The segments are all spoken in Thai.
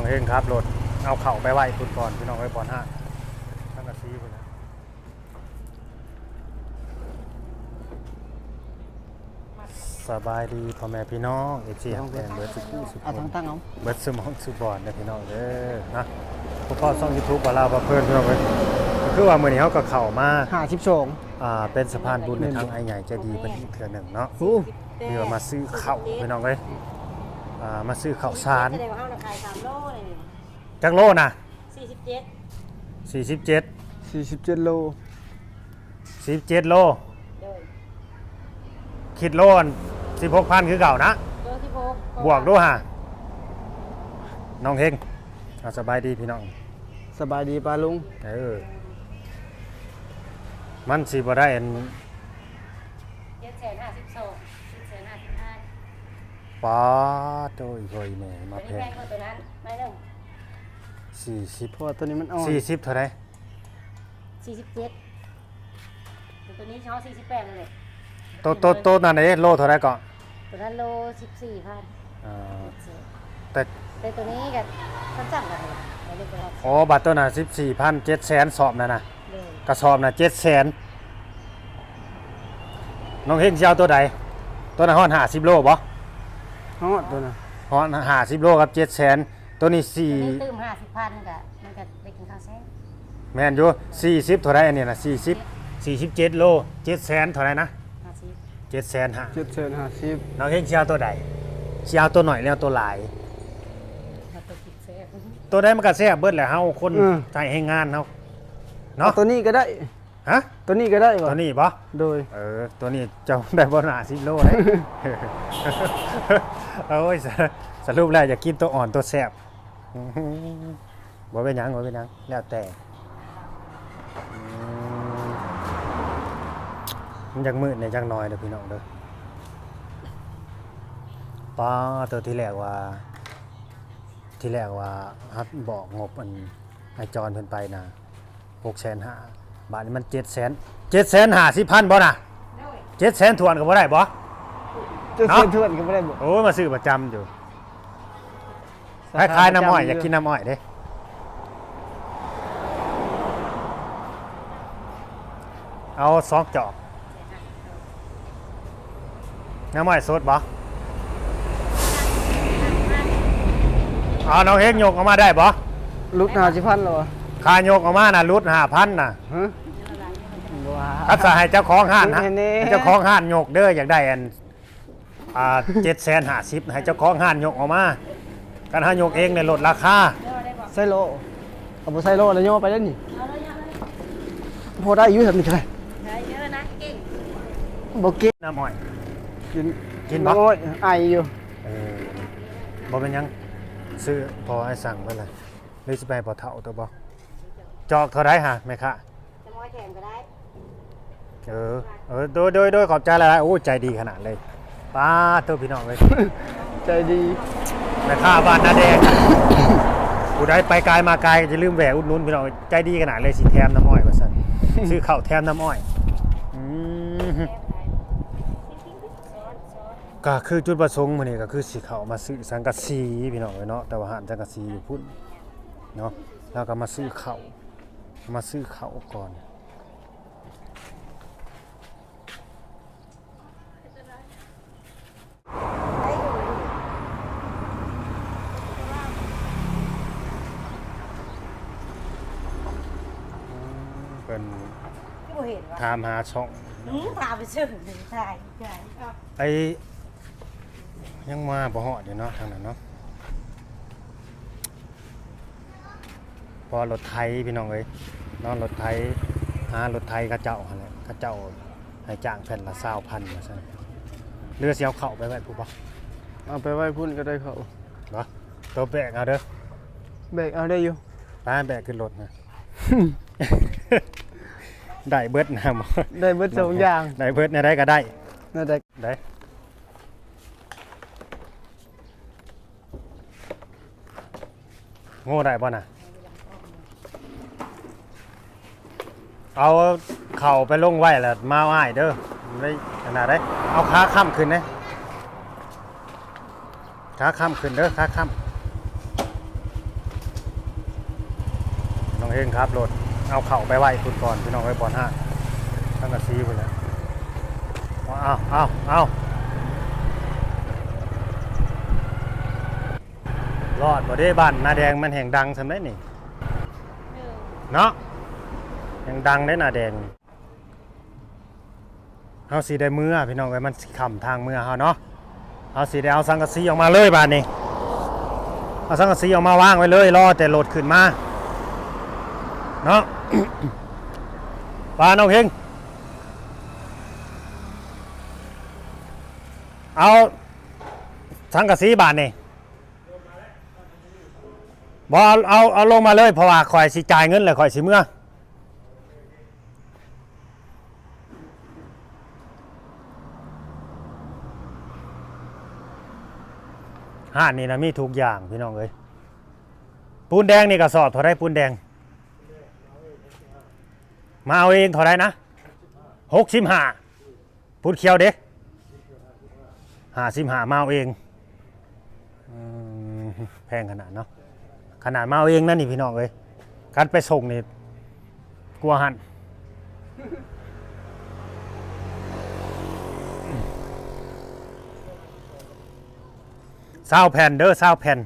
น้องเฮงครับรถเอาเข่าไปไหว้คุณก่อนพี่น้องไว้ก่อนห้าตั้งกระซีคุณนะสบายดีพ่อแม่พี่น้องเอฟซีฮักแพงเบิร์ดสุขุสุขเอาทั้งตั้งเอาเบิร์ดสมองสุบอดนะพี่น้องเด้อนะพวกพ่อซ่องยูทูบว่าเราว่าเพื่อนพี่น้องเว้ยก็คือว่ามื้อนี้เขาก็เข้ามาห้าสิบสองอ่าเป็นสะพานบุญในทางไอ้ใหญ่ใจดีเป็นอีกเทื่อหนึ่งเนาะโอ้เดี๋ยวมาซื้อข้าวพี่น้องเว้ย อ่ามาซื้อข้าวสารแสดงว่าเอาราคาสามโลเลยจักโลนะสี่สิบเจ็ด47สี่สิบเจ็ดโล47โล โดยคิดโลน16,000 คือเก่านะโลที่หกบวกดูฮะน้องเฮงอ่าสบายดีพี่น้อง สบายดีป้าลุง เออ มันสิบ่ได้อันเจ็ดแสนห้าสิบสองเจ็ดแสนห้าสิบห้า ป้าโตอีกอยแม่ตัวมาแพนี้แพงงกว่าตัวนั้นไม่เริ่ม40เพราะว่าตัวนี้มันอ่อน40เท่าไหร่สี่สิบเจ็ดตัวนี้ช้อสี่สิบแปดเลยโตโตโตนั่นเด้โลเท่าไหร่ก่อนตัวนั้นโลสิบสี่พันอ่าแต่แต่ตัวนี้กับสั้นๆกันเลยเราเรียกว่าอ๋อบัตรตัวน่ะ14,000 700,000สอบนั่นน่ะเลยกระสอบน่ะ700,000น้องเฮงสิเอาตัวใดตัวน่ะฮ้อน50โลบ่ ฮอดตัวน่ะฮ้อน50โลกับ700,000ตัวนี้ตัวนี้4ตื้มห้าสิบพันกับมันกับไปกินข้าวแซ่บแม่นอยู่40เท่าไหร่อันนี้น่ะ40 47โล700,000เท่าไหร่นะห้าสิบ700,000ฮะเจ็ดเซนห้าสิบน้องเฮงสิเอาตัวใดสิเอาตัวหน่อยแล้วตัวหลายมาตัวกินแซ่บ ตัวใดมันก็แซ่บเบิดแหละเฮาคนใจให้งานเฮาเอาเนาะ ตัวนี้ก็ได้ ฮะตัวนี้ก็ได้วะตัวนี้บ่โดย เออตัวนี้เจ้าได้บ่หนา10โลเลย โอ้ยสสรุปแล้วอยากกินตัวอ่อนตัวแซ่บบ่เป็นหยังบ่เป็นหยังแล้วแต่อืมมันจักมืดในจักหน้อยเด้อพี่น้องเด้อป้าตัวที่แรกว่า ที่แรกว่าฮัดบอกงบอันให้จอนเพิ่นไปนะ6,500 บาทนี้มัน700,000 750,000บ่น่ะ700,000ทวนก็บ่ได้บ่เจ็ดเซนเนาะเทือนก็ไม่ได้บอกโอ้ยมาซื้อประจำอยู่คล้ายๆน้ำอ้อยอยากกินน้ำอ้อยเด้เอาซอกจอกน้ำอ้อยสดบ่เอาน้องเฮกยกออกมาได้บ่ลุดห้าสิบพันแล้ววะคายกออกมาน่ะรุด5,000น่ะ ฮะว้าถ้าจะให้เจ้าของห้านนะแน่ๆให้เจ้าของห้านยกเด้ออยากได้อันอ่า750,000ให้เจ้าของห้านยกออกมากันหายกเองในยลดราคาเรียกว่าได้บอกไซโลเอาไปไซโลแล้วย่อไปแล้วนี่เอาเลยเอาเลยพอได้อยุ่ทำนี่ก็ได้ได้เยอะนะเก่งบอกกินน้ำอ้อย กินกินบ่ โอ้ยไออยู่เออบ่เป็นหยังซื้อพอให้สั่งไว้เลยหรือสิไปให้พอเฒ่าตัวบ่จอกเท่าไรฮะแม่คะจะมอยแถมก็ได้ เออเออโดยโดยโดยขอบใจหลายๆโอ้ใจดีขนาดเลยป้าตัวพี่น้องเลยใจดีแม่ค้าบ้านนาแดงผู้ใดไปไกลมาไกลจะลืมแหวะอุดหนุนพี่น้องใจดีขนาดเลยสิแถมน้ำอ้อยว่าซั่นซื้อข้าวแถมน้ำอ้อยอืมก็คือจุดประสงค์มื้อนี้ก็คือสิเข้ามาซื้อสังกะสีพี่น้องเอ้ยเนาะแต่ว่าหานสังกะสีอยู่พุ่นเนาะแล้วก็มาซื้อข้าวมาซื้อข้าวก่อน เป็นที่บ่เห็นวะถามหาช่องหืมพาไปซื้อใช่ใช่เอาไอ้ยังมาบ่ฮอดอยู่เนาะทางนั้นเนาะพอรถไทยพี่น้องเอ้ยเนอนรถไทยหารถไทยเขาเจ้าหั่นแหละเขาเจ้าให้จ้างแผ่นละ20,000ว่าซั่น เรือสิเอาเข้าไปไว้ผู้บ่เอาไปไว้พุ่นก็ได้เขาบ่ตัวแบกเอาเด้อแบกเอาได้อยู่ ไปแบกขึ้นรถนะ ได้เบิดนะหมอได้เบิดสองอย่างได้เบิดในได้ก็ได้น่าจะได้โง่ได้ป่ะน่ะ เอาเข่าไปลงไว้แล้วมาอ้ายเด้อได้ข นาดได้เอาขาค้ำขึ้นนะขาค้ำขึ้นเด้อขาค้องเฮงครับรถเอาเข่าไปไหว้คุณก่อนพี่น้องไว้ก่อนห้าตั้งกระซีไปเลยเอาเอาเอารอดบ่ได้บ้านนาแดงมันแห่งดังสำได้นี่เออเนาะแห่งดังได้นาแดง เฮาสิได้เมื่อพี่น้องไว้มันสิขำทางเมื่อเฮาเนาะเฮาสิได้เอาสังกะสีออกมาเลยบาดนี้เอาสังกะสีออกมาวางไว้เลยรอแต่รถขึ้นมาเนาะปาน้องเฮงเอาสังกะสีบาทนี่บอเอาเอาเอาลงมาเลยเพราะว่าคอยสิจ่ายเงินเลยคอยสิเมื่อ ห้านนี่นะมีทุกอย่างพี่น้องเอ้ยปูนแดงนี่กระสอบเท่าไรปูนแดง มาเอาเองเท่าไรนะหกสิบห้าพูดเคียวเด็กห้าสิบห้ามาเอาเองแพงขนาดเนาะขนาดมาเอาเองนั่นนี่พี่น้องเลยการไปส่งนี่กลัวหัน เศร้าแผ่นเด้อเศร้าแผ่นโ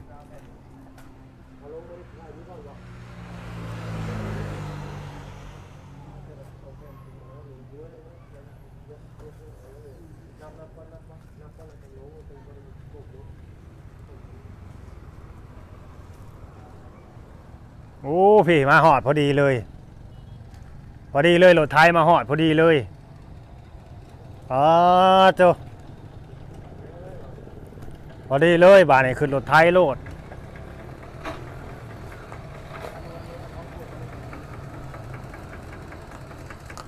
อ้พี่มาหอดพอดีเลย พอดีเลยรถไทยมาหอดพอดีเลยอ๋อเจ้า อดีเลยบาทนี่ขึ้นรถไทยโลด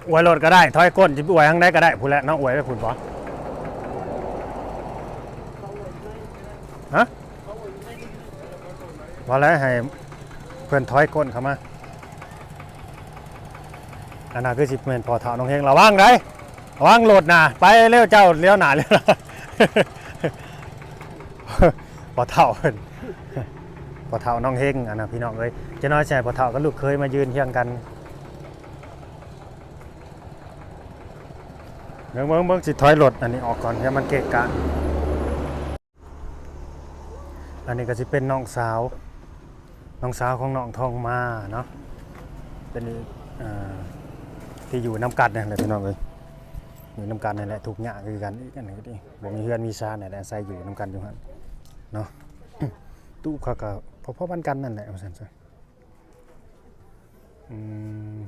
อวยรถก็ได้ถอยก้นจิบอวยทางใดก็ได้พูดแล้วน้องอวยไปพูดปะฮะว่าแล้วให้เพื่อนถอยก้นเข้ามาอันนั้นคือสิบเมนพอเท่าน้องเฮงระวังได้ระวังโหลดหนาไปเร็วเจ้าเลี้ยวหนาเลยวหนา พอเท่าเพิ่นพอเท่าน้องเฮงอันนั้นพี่น้องเอ้ยเจะน้อยใจพอเท่ากับลูกเคยมายืนเทียงกันเบิ่งเบิ่งเบิ่งสิถอยรถอันนี้ออกก่อนให้มันเกะกะอันนี้ก็สิเป็นน้องสาว น้องสาวของน้องทองมาเนาะเป็นอ่อที่อยู่น้ำกัดนี่แหละพี่น้องเอ้ยอยู่น้ำกันนี่แหละทุกอย่างคือกันอีกอันนึงก็ดีบ่มีเฮือนมีซานนี่นแหละใส่อยู่น้ำกันอยู่หั่น เนาะตู้ขาก็พอพอๆบ้านกันนั่นแหละว่าซั่นซะอืม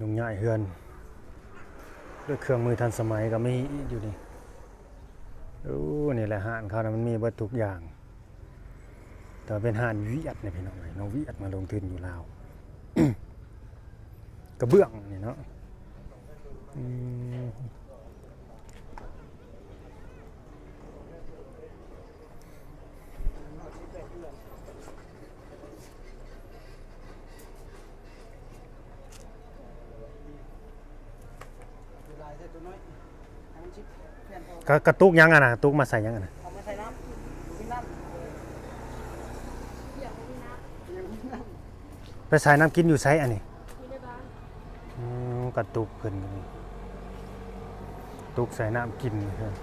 ลุงใหญ่เฮือน ด้วยเครื่องมือทันสมัยก็มีอยู่นี่โอ้นี่แหละหานเขานะมันมีเบิดทุกอย่าง แต่เป็นหานเวียดเนี่ยพี่น้องเอ้ยน้องเวียดมาลงทุนอยู่ลาว กระเบื้องนี่เนาะกระกระตุกยังอะนะตุกมาใส่ยังอะนะเอามาใส่น้ำกินน้ไปใส่น้ำกินอยู่ไซอันนี้ กระตุกเพิ่นนี่ตุกใส่น้ำกินเพิ่น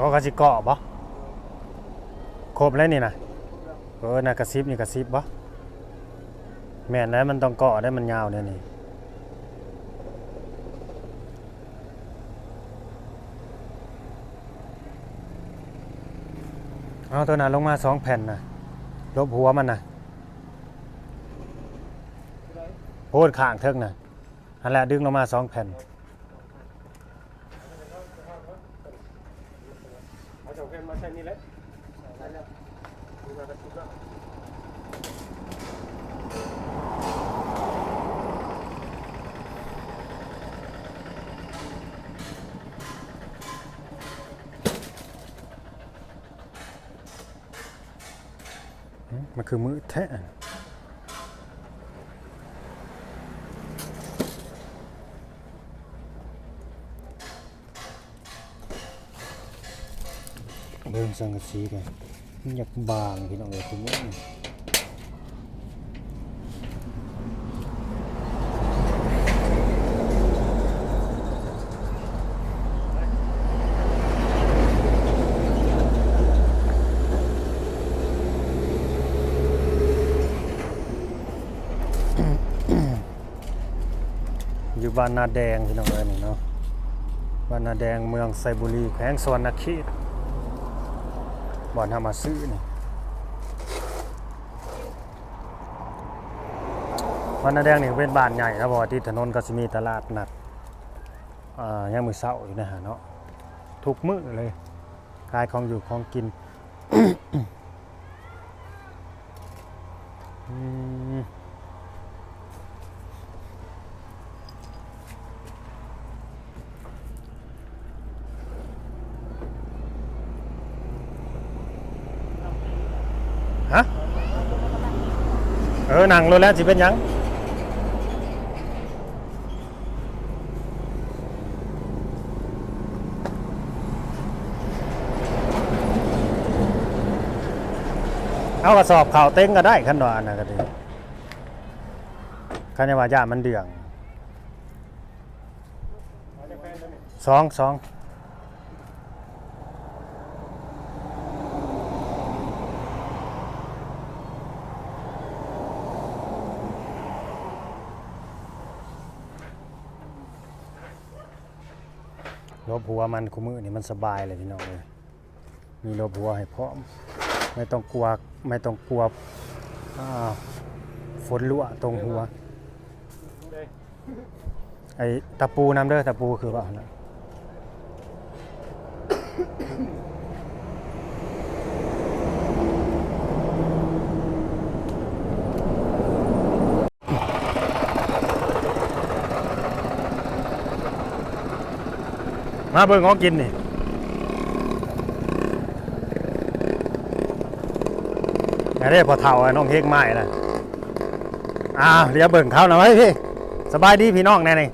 เขาก็สิเกาะบ่ครบแล้วนี่นะ เออน่ะกระซิบนี่กระซิบบ่แม่นแล้วมันต้องเกาะได้มันยาวเนี่ยนี่เอาตัวนั้นลงมาสองแผ่นนะลบหัวมันนะโพดข้างเทิกนะอันแหละดึงลงมาสองแผ่น เอาสองแผ่นมาใส่นี่แหละใส่แล้วดูมากระตุกแล้ว มันคือมือแท้เบิ่งสังกะสีกันอยากบางพี่น้องเลยคือมื บ้านนาแดงพี่น้องเอ้ยนี่เนาะบ้านนาแดงเมืองไซบุรีแขวงสวรรณเขตบ่อนทามาซื้อนี่บ้านนาแดงนี่เป็นบ้านใหญ่นะเพราะว่าที่ถนนก็สิมีตลาดนัดอ่ายังมือเช้าอยู่นะฮะเนาะทุกมื้อเลยขายของอยู่ของกินอืม ออหนังรู้แล้วสิเป็นยังเอากระสอบข่าวเต็งก็ได้ขั้นว่าอันนะก็ดีขันยาว่ายามันเดืองสองสอง ลบหัวมันคุมือนี่มันสบายเลยพี่น้องเลยมีลบหัวให้พร้อม ไม่ต้องกลัวไม่ต้องกลัวฝนรั่วตรงหัวไอ้ตะปูน้ำเด้อตะปูคือว่านะ มาเบิ่งของกินนี่อันนี้พอเท่าอะน้องเฮกไม้นะอ้าวเดี๋ยวเบิ่งเขาหน่อยพี่สบายดีพี่น้องแน่นี่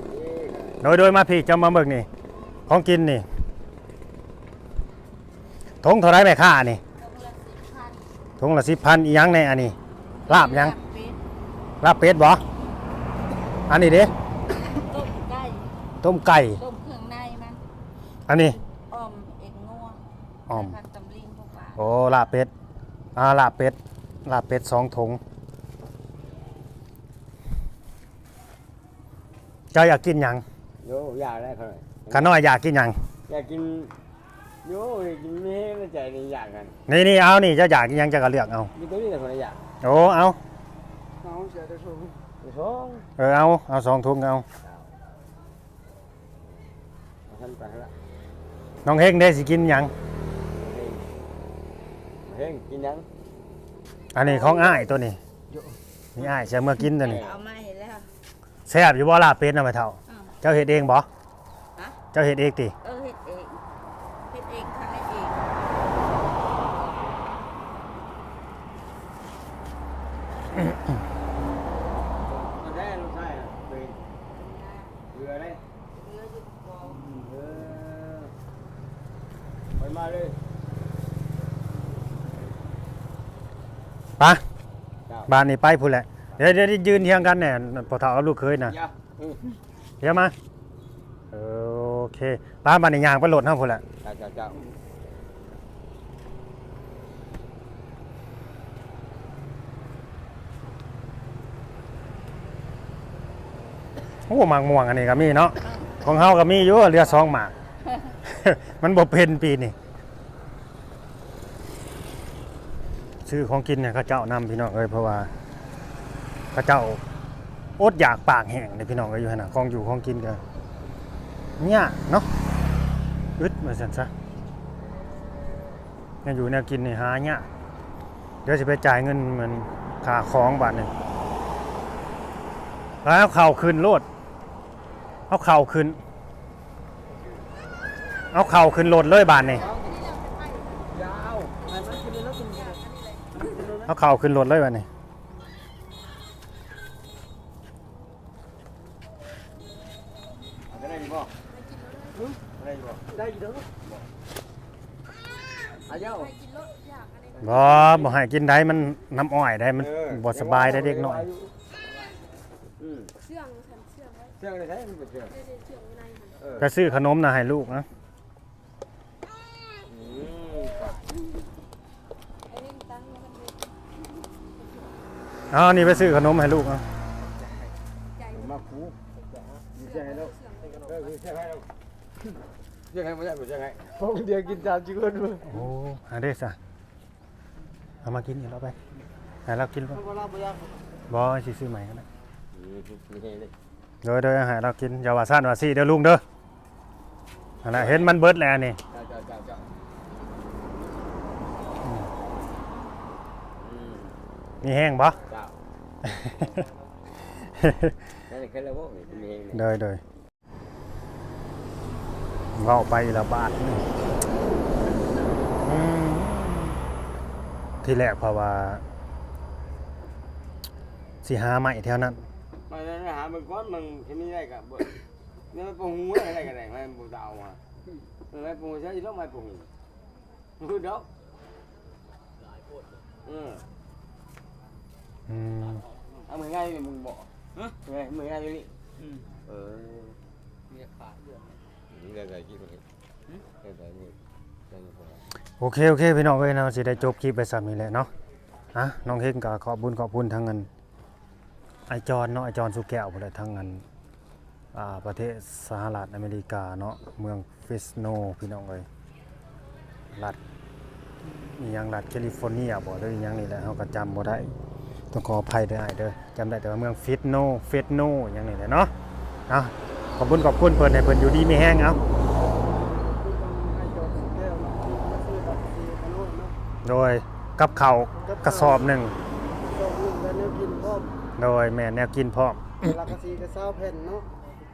โดยโดยมาพี่จะมาเบิกนี่ ของกินนี่ทงเท่าไรแม่ค่านี่ทงละสิบพันอีหยังในอันนี้ลาบหยังลาบเป็ดบ่อันนี้เด้ต้มไก่ต้มไก่ ต้มเครื่องในมัน อันนี้อ้อมเอ็กงัวอ้อมผักตำลิงพวกว่าโอ้ลาบเป็ดอ่าลาบเป็ดลาบเป็ดสองถุงเจ้าอยากกินหยังโยอยากได้เขาหน่อยขาน้อยอยากกินหยังอยากกินโยอยากกินไม่ให้มันใจนี่อยากกันนี่นี่เอานี่เจ้าอยากกินหยังเจะก็เลือกเอามีตัวนี้แต่คนละอยากโอ้เอาน้องเสียตัวสูงตัวสองเออเอาเอาสองถุงเอามาทันไปละ น้องเฮงได้สิกินหยัง เฮงเฮงกินยังอันนี้ของอ้ายตัวนี้นี่อ้ายจะเมื่อกินตัวนี้เอามาเห็นแล้ว แซ่บอยู่บ่ลาบเป็ดนะไปเท่า อ้าว เจ้าเฮ็ดเองบ่ฮะเจ้าเฮ็ดเองติเออเฮ็ดเองเฮ็ดเองทำให้เอง มันได้ลูกชายอะเป็นเรือได้ เรืออยู่กอง เออไป มาเลยไปะเจ้าบ้านนี้ไปพุ่นแหละ เดี๋ยวเดี๋ยวยืนเทียงกันแน่พอเท่ากับลูกเคยน่ะอย่าอืมเดี๋ยวมาโอเคป้าบ้านนี้ย่างไปโหลดเฮาพุ่นแหละเจ้าเจ้าเจ้าโอ้หมากม่วงอันนี้ก็มีเนาะของเฮาก็มีอยู่เรือสองหมาก มันบ่เป็นปีนี่ ซื้อของกินเนี่ยเขาเจ้านำพี่น้องเอ้ยเพราะว่าเขาเจ้าอดอยากปากแห้งเลยพี่น้องก็อยู่หั่นน่ะของอยู่ของกินก็เนี่ยเนาะอึดมาซั่นซะเนี่ยอยู่เนี่ยกินนี่หาเนี่ยเดี๋ยวสิไปจ่ายเงินเหมือนค่าของบาทหนึ่งแล้วเข่าขึ้นโลดเอาเข่าขึ้นเอาเข่าขึ้นโลดเลยบาทนี่ ยาวมันมันกิน เลยแล้วกินเลยกินเลยนะเอาเข่าขึ้นรถเลยวันนี้เอาได้ดีบ่หึเอาได้ดีบ่ได้อยู่เด้ออาเจ้าบ่บ่ให้กินได้มันน้ำอ้อยได้มันเออบ่สบายได้เด็กน้อยอืมเชื่องฉันเชื่องไว้เชื่องได้ใช่มันเป็นเชื่องเด็ดๆเชื่องอยู่ในมันเออก็ซื้อขนมนะให้ลูกนะ อืม ไอ้เล่นตั้งแล้วกันเลย เอานี่ไปซื้อขนมให้ลูกนะใจมาคูเชื่องให้ลูกเออเชื่องให้เราเชื่องให้ไม่ได้เชื่องให้พวกเดียวกินตามจิกคนด้วยโอ้หาได้ซะเอามากินเดี๋ยวเราไปให้เรากินบ่เพราะเราบ่อยากบ่สิซื้อใหม่ก็ได้อืมนี่เลยโดยโดยอาหารเรากินอย่าว่าซ่านว่าซี่เด้อลุงเด้ออันน่ะเห็นมันเบิดแล้วนี่เจ้าเจ้าเจ้าเจ้าอืมมีแห้งบ่เจ้า นั่นคือระบบนี่มีเองโดยโดยเว้าไปละบาทหนึงอืมที่แรกเพราะว่าสิหาใหม่แถวนั้นมาแล้วหามันก้อนมึงจะมีอะไรกับบ่เนี่ยมันปงหัวอะไรกันไหนมันบูดาวมามันปงใช่ยี่ห้อมันปงบูดาวอืมอืม เอามือง่ายมึงบอกฮะไงมือง่ายอยู่นี่เออนี่ขาดเรื่องนี่อะไรกี่คนนี่อะไรนี่อะไรนี่โอเคโอเคพี่น้องเอ้ยเนาะสิได้จบคลิปไปซ้ำนี้แหละเนาะอะน้องเฮงก็ขอบคุญขอบคุณทั้งเงินไอจอนเนาะไอจอนสุแก้วพุ่นแหละทั้งเงินอ่าประเทศสหรัฐอเมริกาเนาะเมืองฟิสโนพี่น้องเอ้ยรัฐอีหยังรัฐแคลิฟอร์เนียบ่หรืออีหยังนี่แหละเฮาก็จำบ่ได้ ต้องขออภัยเด้ออ้ายเด้อจำได้แต่ว่าเมืองฟิสโนฟิสโนอหยังนี่แหละเนาะเอาขอบคุณขอบคุณเพิ่นให้เพิ่นอยู่ดีมีแฮงเอาให้จอดแก้วมาซื้อตัดสีขนมเนาะโดยกับข้าวกระสอบหนึ่งจอดลูกแล้วเนี่ยกินพร้อมโดยแม่นแนวกินพร้อมราคาสีก็เศร้าแผ่นเนาะ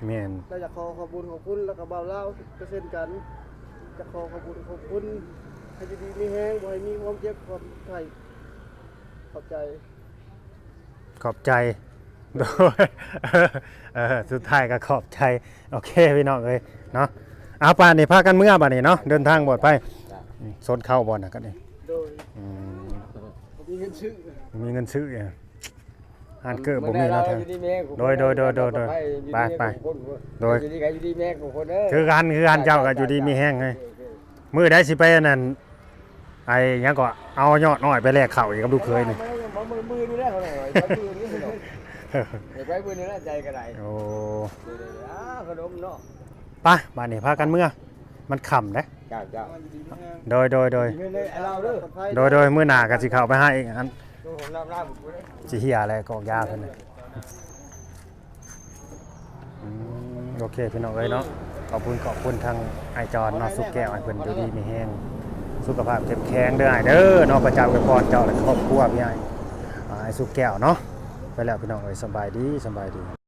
แม่นเราอยากขอขอบคุณขอบคุณแล้วก็เบาเล่าก็เช่นกันจะขอขอบคุณขอบคุณให้อยู่ดีมีแห้งบ่ให้มีความเจ็บความไข้ขอบใจ ขอบใจโดยเออสุดท้ายก็ขอบใจ โอเคพี่น้องเอ้ยเนาะเอาป่านนี่พากันเมื่อบัดนี้เนาะเดินทางปลอดภัยอืมสนเข้าบ่น่ะก็นี่โดยอืมมีเงินซื้อมีเงินซื้ออะหานเกิดบ่มีแล้วแท้โดยโดยโดยโดยโดยไปไปโดยอยู่ดีกันอยู่ดีแม่ของคนเด้อคือกันคือกันเจ้าก็อยู่ดีมีแห้งไงมื้อใดสิไปอันนั้นไอ้หยังก็เอายอดน้อยไปแลกข้าวอีกกับลูกเคยนี่ ไหนไปมือนี่เนาะเดี๋ยวไปมือนี่แหละใจกระไรโอ้เดี๋ยวๆอ่าขนมเนาะไปบ้านนี้พากันเมื่อ มันค่ำเด้จ้าจ้าอยู่ดีมีแห้งโดยโดยโดยเงินเลยเราเด้อปลอดภัยโดยโดยมื้อหน้าก็สิเข้าไปหาอีกอันดูผมรับรับผมเลยสิเฮียอะไรกอกยาเพิ่นน่ะอืมโอเคพี่น้องเอ้ยเนาะขอบคุณขอบคุณทางไอจอนเนาะสุกแก้วให้เพิ่นอยู่ดีมีแฮงสุขภาพเข้มแข็งเด้อไอ้เด้อเนาะประจำไว้พรเจ้าและครอบครัวพี่ไอ้อ่า ไอ้สุกแก้วเนาะไปแล้วพี่น้องเอ้ยสบายดีสบายดี